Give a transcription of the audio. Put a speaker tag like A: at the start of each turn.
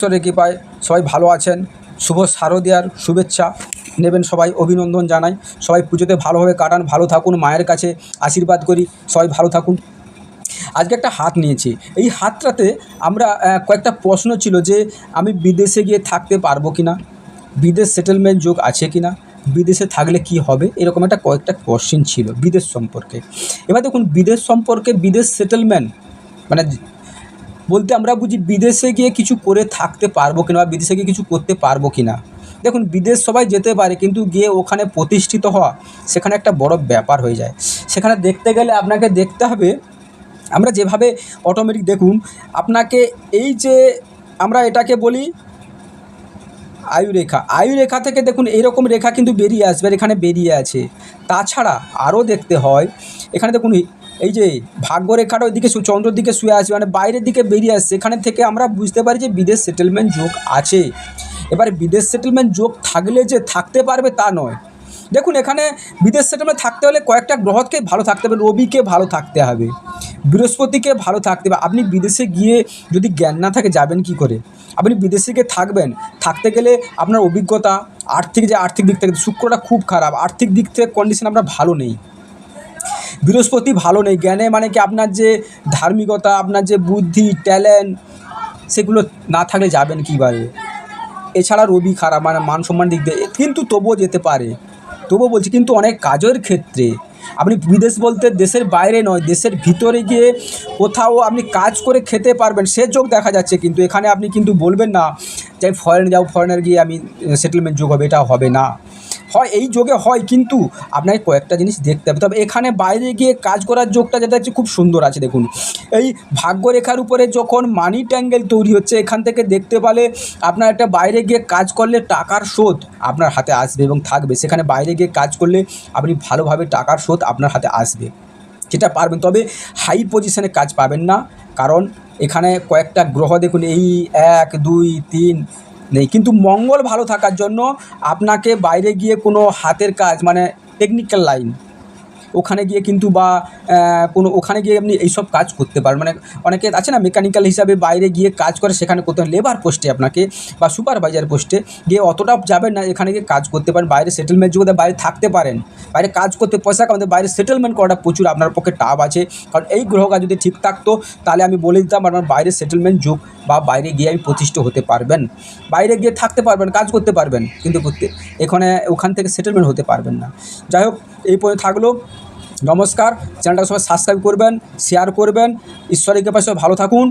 A: ঈশ্বরের কৃপায় সবাই ভালো আছেন। শুভ শারদীয়ার শুভেচ্ছা। নেবেন সবাই অভিনন্দন জানাই। সবাই পুজোতে ভালোভাবে কাটান, ভালো থাকুন, মায়ের কাছে আশীর্বাদ করি। সবাই ভালো থাকুন। আজকে একটা হাত নিয়েছি। এই হাতটাতে আমরা কয়েকটা প্রশ্ন ছিল যে আমি বিদেশে গিয়ে থাকতে পারব কি না বিদেশ সেটেলমেন্ট যোগ আছে কি না বিদেশে থাকলে কি হবে? এরকম একটা কয়েকটা কোশ্চেন ছিল বিদেশ সম্পর্কে। এবার দেখুন, বিদেশ সম্পর্কে বিদেশ সেটেলমেন্ট মানে বলতে আমরা বুঝি বিদেশে গিয়ে কিছু করে থাকতে পারব কিনা বা বিদেশে গিয়ে কিছু করতে পারব কিনা। দেখুন, বিদেশ সবাই যেতে পারে কিন্তু গিয়ে ওখানে প্রতিষ্ঠিত হওয়া সেখানে একটা বড় ব্যাপার হয়ে যায়। সেখানে দেখতে গেলে আপনাকে দেখতে হবে, আমরা যেভাবে অটোমেটিক দেখুন, আপনাকে এই যে আমরা এটাকে বলি আয়ুরেখা। আয়ুরেখা থেকে দেখুন এইরকম রেখা কিন্তু বেরিয়ে আসবে এখানে বেরিয়ে আছে। তাছাড়া আরও দেখতে হয়, এখানে দেখুন এই যে ভাগ্যরেখাটা ওইদিকে চন্দ্রর দিকে শুয়ে আছে মানে বাইরের দিকে বেরিয়ে আসছে। এখানে থেকে আমরা বুঝতে পারি যে বিদেশ সেটেলমেন্ট যোগ আছে। এবারে বিদেশ সেটেলমেন্ট যোগ থাকলে যে থাকতে পারবে তা নয়। দেখুন, এখানে বিদেশ সেটেলমেন্ট থাকতে হলে কয়েকটা গ্রহকে ভালো থাকতে হবে, রবিকে ভালো থাকতে হবে, বৃহস্পতিকে ভালো থাকতে হবে। আপনি বিদেশে গিয়ে যদি জ্ঞান না থাকে, যাবেন কি করে? আপনি বিদেশে গিয়ে থাকবেন। থাকতে গেলে আপনার অভিজ্ঞতা, আর্থিক যে আর্থিক দিক থেকে, শুক্রটা খুব খারাপ। আর্থিক দিক থেকে কন্ডিশন আপনার ভালো নেই। বৃহস্পতি ভালো নেই। জ্ঞানে মানে কি আপনার যে ধার্মিকতা, আপনার যে বুদ্ধি, ট্যালেন্ট, সেগুলো না থাকলে যাবেন কীভাবে? এছাড়া রবি খারাপ মানে মান সম্মান দিক দিয়ে, কিন্তু তবুও যেতে পারে। তবুও বলছি, কিন্তু অনেক কাজের ক্ষেত্রে আপনি বিদেশ বলতে দেশের বাইরে নয়, দেশের ভিতরে গিয়ে কোথাও আপনি কাজ করে খেতে পারবেন, সে যোগ দেখা যাচ্ছে কিন্তু। এখানে আপনি কিন্তু বলবেন না যে ফরেন যাও ফরেনার গিয়ে আমি সেটেলমেন্ট যোগ হবে, এটা হবে না। হয়, এই যোগে হয়, কিন্তু আপনাকে কয়েকটা জিনিস দেখতে হবে। তবে এখানে বাইরে গিয়ে কাজ করার যোগটা যেটা হচ্ছে খুব সুন্দর আছে, দেখুন। এই ভাগ্যরেখার উপরে যখন মানি ট্যাঙ্গেল তৈরি হচ্ছে, এখান থেকে দেখতে পালে আপনার একটা বাইরে গিয়ে কাজ করলে টাকার শোধ আপনার হাতে আসবে এবং থাকবে। সেখানে বাইরে গিয়ে কাজ করলে আপনি ভালোভাবে টাকার শোধ আপনার হাতে আসবে। যেটা পারবেন, তবে হাই পজিশনে কাজ পাবেন না। কারণ এখানে কয়েকটা গ্রহ, দেখুন, এই এক, দুই, তিন নেই। কিন্তু মঙ্গল ভালো থাকার জন্য আপনাকে বাইরে গিয়ে কোনো হাতের কাজ মানে টেকনিক্যাল লাইন ওখানে গিয়ে কিন্তু বা কোনো ওখানে গিয়ে আপনি এইসব কাজ করতে পারেন। মানে অনেকে আছে না মেকানিক্যাল হিসাবে বাইরে গিয়ে কাজ করে, সেখানে করতে লেবার পোস্টে আপনাকে বা সুপারভাইজার পোস্টে গিয়ে অতটা যাবেন না, এখানে গিয়ে কাজ করতে পারেন। বাইরে সেটেলমেন্ট যুগে বাইরে থাকতে পারেন। বাইরে কাজ করতে পয়সা কামাতে, বাইরে সেটেলমেন্ট করাটা প্রচুর আপনার পক্ষে টাফ আছে। কারণ এই গ্রহটা যদি ঠিক থাকতো, তাহলে আমি বলে দিতাম, আপনার বাইরে সেটেলমেন্ট যুগ বা বাইরে গিয়ে আমি প্রতিষ্ঠিত হতে পারবেন। বাইরে গিয়ে থাকতে পারবেন, কাজ করতে পারবেন, কিন্তু করতে, এখানে ওখান থেকে সেটেলমেন্ট হতে পারবেন না। যাই হোক, এই পর্যন্ত থাকল। নমস্কার চ্যানেলটা সবাই সাবস্ক্রাইব করবেন শেয়ার করবেন। ঈশ্বরের কৃপায় সবাই ভালো থাকুন।